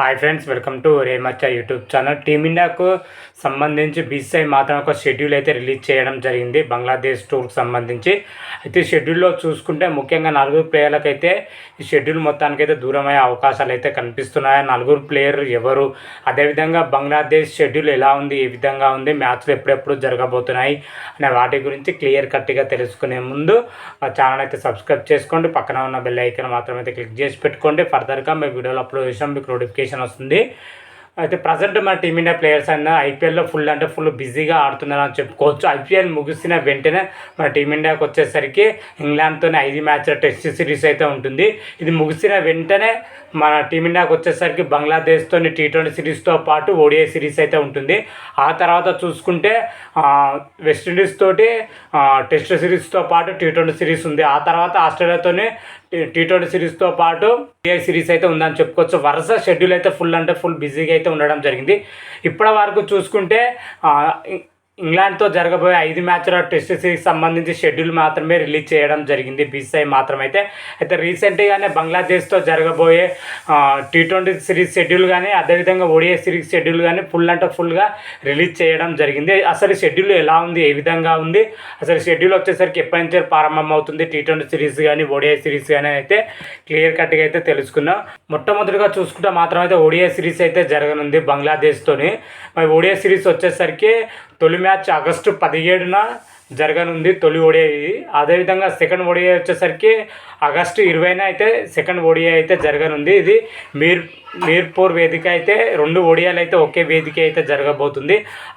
Hi friends welcome to రేమచ్చ YouTube channel టీమిండియాకు సంబంధించి బీసీఐ మాత్రం ఒక షెడ్యూల్ అయితే రిలీజ్ చేయడం జరిగింది. బంగ్లాదేశ్ టూర్కి సంబంధించి. అయితే షెడ్యూల్లో చూసుకుంటే ముఖ్యంగా నలుగురు ప్లేయర్లకైతే ఈ షెడ్యూల్ మొత్తానికైతే దూరమయ్యే అవకాశాలు అయితే కనిపిస్తున్నాయి. నలుగురు ప్లేయర్ ఎవరు? అదేవిధంగా బంగ్లాదేశ్ షెడ్యూల్ ఎలా ఉంది? ఏ విధంగా ఉంది? మ్యాచ్లు ఎప్పుడెప్పుడు జరగబోతున్నాయి? అనే వాటి గురించి క్లియర్ కట్గా తెలుసుకునే ముందు మా ఛానల్ అయితే సబ్స్క్రైబ్ చేసుకోండి. పక్కన ఉన్న బెల్ ఐకన్ మాత్రం అయితే క్లిక్ చేసి పెట్టుకోండి. ఫర్దర్గా మీ వీడియోలో అప్లోడ్ చేసాం మీకు నోటిఫికేషన్ వస్తుంది. అయితే ప్రజెంట్ మన టీమిండియా ప్లేయర్స్ అన్న ఐపీఎల్లో ఫుల్ అంటే ఫుల్ బిజీగా ఆడుతున్నారని చెప్పుకోవచ్చు. ఐపీఎల్ ముగిసిన వెంటనే మన టీమిండియాకి వచ్చేసరికి ఇంగ్లాండ్తోనే ఐదు మ్యాచ్ల టెస్ట్ సిరీస్ అయితే ఉంటుంది. ఇది ముగిసిన వెంటనే మన టీమిండియాకి వచ్చేసరికి బంగ్లాదేశ్తో టీ ట్వంటీ సిరీస్తో పాటు ఓడిఐ సిరీస్ అయితే ఉంటుంది. ఆ తర్వాత చూసుకుంటే వెస్టిండీస్ తోటి టెస్ట్ సిరీస్తో పాటు టీ ట్వంటీ సిరీస్ ఉంది. ఆ తర్వాత ఆస్ట్రేలియాతోనే టీ ట్వంటీ సిరీస్తో పాటు ఏ సిరీస్ అయితే ఉందని చెప్పుకోవచ్చు. వరుస షెడ్యూల్ అయితే ఫుల్ అంటే ఫుల్ బిజీగా అయితే ఉండడం జరిగింది. ఇప్పటి వరకు చూసుకుంటే ఇంగ్లాండ్తో జరగబోయే ఐదు మ్యాచ్ల టెస్ట్ సిరీస్ సంబంధించి షెడ్యూల్ మాత్రమే రిలీజ్ చేయడం జరిగింది బీసీఐ మాత్రమైతే. అయితే రీసెంట్గానే బంగ్లాదేశ్తో జరగబోయే టీ ట్వంటీ సిరీస్ షెడ్యూల్ కానీ అదేవిధంగా ఓడిఐ సిరీస్ షెడ్యూల్ కానీ ఫుల్ అంటే ఫుల్గా రిలీజ్ చేయడం జరిగింది. అసలు షెడ్యూల్ ఎలా ఉంది? ఏ విధంగా ఉంది? అసలు షెడ్యూల్ వచ్చేసరికి ఎప్పటి నుంచి ప్రారంభం అవుతుంది టీ ట్వంటీ సిరీస్ కానీ ఓడిఐ సిరీస్ కానీ అయితే క్లియర్ కట్గా అయితే తెలుసుకున్నాం. మొట్టమొదటిగా చూసుకుంటే మాత్రం అయితే ఓడిఐ సిరీస్ అయితే జరగనుంది బంగ్లాదేశ్తోని. మరి ఓడిఐ సిరీస్ వచ్చేసరికి తొలి మ్యాచ్ ఆగస్టు పదిహేడున జరగనుంది తొలి ఓడిఐ అదేవిధంగా సెకండ్ ఓడిఐ వచ్చేసరికి ఆగస్టు ఇరవైన అయితే సెకండ్ ఓడిఐ అయితే జరగనుంది. ఇది మీర్ మీర్పూర్ వేదిక అయితే రెండు ఓడియాలు అయితే ఒకే వేదిక అయితే జరగబోతుంది.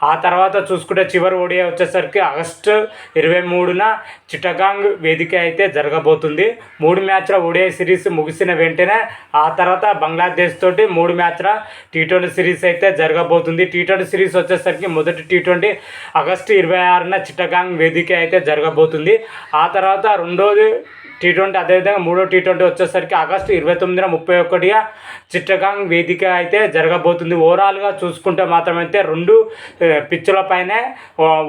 ఆ తర్వాత చూసుకుంటే చివరి ఓడియా వచ్చేసరికి ఆగస్టు ఇరవై మూడున చిటగాంగ్ వేదిక అయితే జరగబోతుంది. మూడు మ్యాచ్ల ఒడియా సిరీస్ ముగిసిన వెంటనే ఆ తర్వాత బంగ్లాదేశ్ తోటి మూడు మ్యాచ్ల టీ ట్వంటీ సిరీస్ అయితే జరగబోతుంది. టీ ట్వంటీ సిరీస్ వచ్చేసరికి మొదటి టీ ట్వంటీ ఆగస్టు ఇరవై ఆరున చిట్టగాంగ్ వేదిక అయితే జరగబోతుంది. ఆ తర్వాత రెండోది టీ ట్వంటీ అదేవిధంగా మూడో టీ ట్వంటీ వచ్చేసరికి ఆగస్టు ఇరవై తొమ్మిదిన ముప్పై ఒకటిగా చిట్టగాంగ్ వేదిక అయితే జరగబోతుంది. ఓవరాల్గా చూసుకుంటే మాత్రమైతే రెండు పిచ్చులపైనే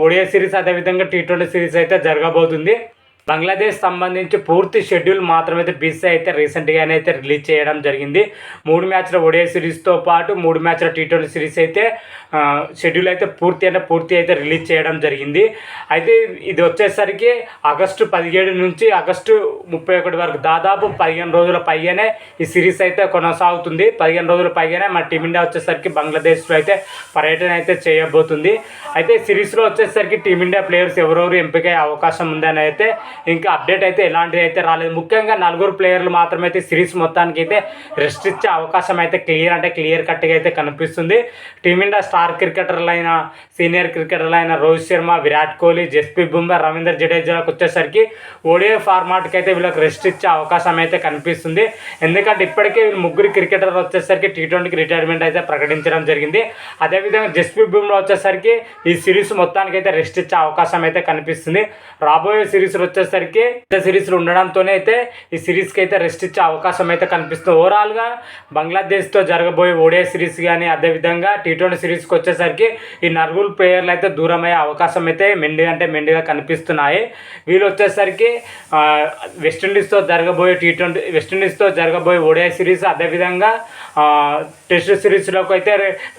ఒడియా సిరీస్ అదేవిధంగా టీ ట్వంటీ సిరీస్ అయితే జరగబోతుంది. బంగ్లాదేశ్ సంబంధించి పూర్తి షెడ్యూల్ మాత్రమైతే బీసీ అయితే రీసెంట్గానే అయితే రిలీజ్ చేయడం జరిగింది. మూడు మ్యాచ్ల ఒడియా సిరీస్తో పాటు మూడు మ్యాచ్ల టీ ట్వంటీ సిరీస్ అయితే షెడ్యూల్ అయితే పూర్తి అంటే పూర్తి అయితే రిలీజ్ చేయడం జరిగింది. అయితే ఇది వచ్చేసరికి ఆగస్టు పదిహేడు నుంచి ఆగస్టు ముప్పై ఒకటి వరకు దాదాపు పదిహేను రోజుల పైగానే ఈ సిరీస్ అయితే కొనసాగుతుంది. పదిహేను రోజుల పైగానే మన టీమిండియా వచ్చేసరికి బంగ్లాదేశ్లో అయితే పర్యటన అయితే చేయబోతుంది. అయితే సిరీస్లో వచ్చేసరికి టీమిండియా ప్లేయర్స్ ఎవరెవరు ఎంపిక అవకాశం ఉందని అయితే ఇంకా అప్డేట్ అయితే ఎలాంటిది అయితే రాలేదు. ముఖ్యంగా నలుగురు ప్లేయర్లు మాత్రమే అయితే సిరీస్ మొత్తానికి అయితే రెస్ట్ ఇచ్చే అవకాశం అయితే క్లియర్ అంటే క్లియర్ కట్గా అయితే కనిపిస్తుంది. టీమిండియా స్టార్ క్రికెటర్లు అయిన సీనియర్ క్రికెటర్లు అయిన రోహిత్ శర్మ విరాట్ కోహ్లీ జస్ప్రీత్ బుమ్రా రవీంద్ర జడేజాలకు వచ్చేసరికి ఓడిఐ ఫార్మాట్కి అయితే వీళ్ళకి రెస్ట్ ఇచ్చే అవకాశం అయితే కనిపిస్తుంది. ఎందుకంటే ఇప్పటికే వీళ్ళు ముగ్గురు క్రికెటర్ వచ్చేసరికి టీ ట్వంటీకి రిటైర్మెంట్ అయితే ప్రకటించడం జరిగింది. అదేవిధంగా జస్ప్రీత్ బుమ్రా వచ్చేసరికి ఈ సిరీస్ మొత్తానికి అయితే రెస్ట్ ఇచ్చే అవకాశం అయితే కనిపిస్తుంది. రాబోయే సిరీస్ వచ్చే వచ్చేసరికి సిరీస్లు ఉండడంతోనే అయితే ఈ సిరీస్కి అయితే రెస్ట్ ఇచ్చే అవకాశం అయితే కనిపిస్తుంది. ఓవరాల్గా బంగ్లాదేశ్తో జరగబోయే ఓడియా సిరీస్ కానీ అదేవిధంగా టీ ట్వంటీ సిరీస్కి వచ్చేసరికి ఈ నలుగురు ప్లేయర్లు అయితే దూరమయ్యే అవకాశం అయితే మెండి అంటే మెండిగా కనిపిస్తున్నాయి. వీళ్ళు వచ్చేసరికి వెస్టిండీస్తో జరగబోయే టీ ట్వంటీ వెస్టిండీస్తో జరగబోయే ఓడియా సిరీస్ అదేవిధంగా టెస్ట్ సిరీస్లోకి అయితే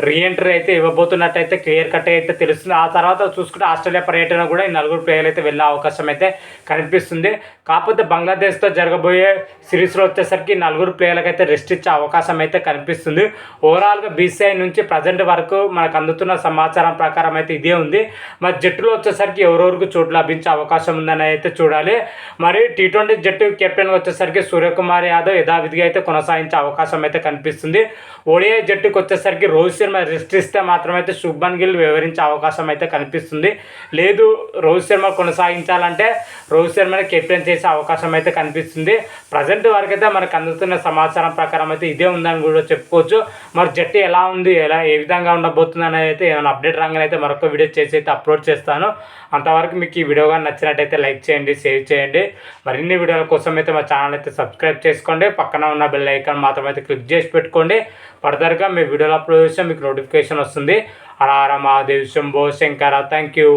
రీఎంట్రీ అయితే ఇవ్వబోతున్నట్టు అయితే క్లియర్ కట్ అయితే తెలుస్తుంది. ఆ తర్వాత చూసుకుంటే ఆస్ట్రేలియా పర్యటన కూడా ఈ నలుగురు ప్లేయర్లు అయితే వెళ్ళే అవకాశం అయితే కనిపిస్తుంది. కాకపోతే బంగ్లాదేశ్తో జరగబోయే సిరీస్లో వచ్చేసరికి నలుగురు ప్లేయర్లకు అయితే రెస్ట్ ఇచ్చే అవకాశం అయితే కనిపిస్తుంది. ఓవరాల్గా బీసీఐ నుంచి ప్రజెంట్ వరకు మనకు అందుతున్న సమాచారం ప్రకారం అయితే ఇదే ఉంది. మరి జట్టులో వచ్చేసరికి ఎవరెవరికి చోటు లభించే అవకాశం ఉందని అయితే చూడాలి. మరి టీ ట్వంటీ జట్టు కెప్టెన్ వచ్చేసరికి సూర్యకుమార్ యాదవ్ యథావిధిగా అయితే కొనసాగించే అవకాశం అయితే కనిపిస్తుంది. ఓడిఐ జట్టుకు వచ్చేసరికి రోహిత్ శర్మ రెస్ట్ ఇస్తే మాత్రమైతే శుభన్ గిల్ వివరించే అవకాశం అయితే కనిపిస్తుంది. లేదు రోహిత్ శర్మ కొనసాగించాలంటే రోహిత్ శర్మని కెప్టెన్ చేసే అవకాశం అయితే కనిపిస్తుంది. ప్రజెంట్ వరకు అయితే మనకు అందుతున్న సమాచారం ప్రకారం అయితే ఇదే ఉందని కూడా చెప్పుకోవచ్చు. మరి జట్టు ఎలా ఉంది? ఎలా ఏ విధంగా ఉండబోతుంది అనేది అయితే ఏమైనా అప్డేట్ రాగానే అయితే మరొక వీడియో చేసి అయితే అప్లోడ్ చేస్తాను. అంతవరకు మీకు ఈ వీడియో కానీ నచ్చినట్టయితే లైక్ చేయండి షేర్ చేయండి. మరిన్ని వీడియోల కోసం అయితే మా ఛానల్ అయితే సబ్స్క్రైబ్ చేసుకోండి. పక్కన ఉన్న బెల్ ఐకాన్ మాత్రం అయితే క్లిక్ చేసి పెట్టుకోండి. ఫర్దర్గా మీ వీడియోలు అప్లోడ్ చేస్తే మీకు నోటిఫికేషన్ వస్తుంది. హర హర మహాదేవ్ శంభో శంకర. Thank you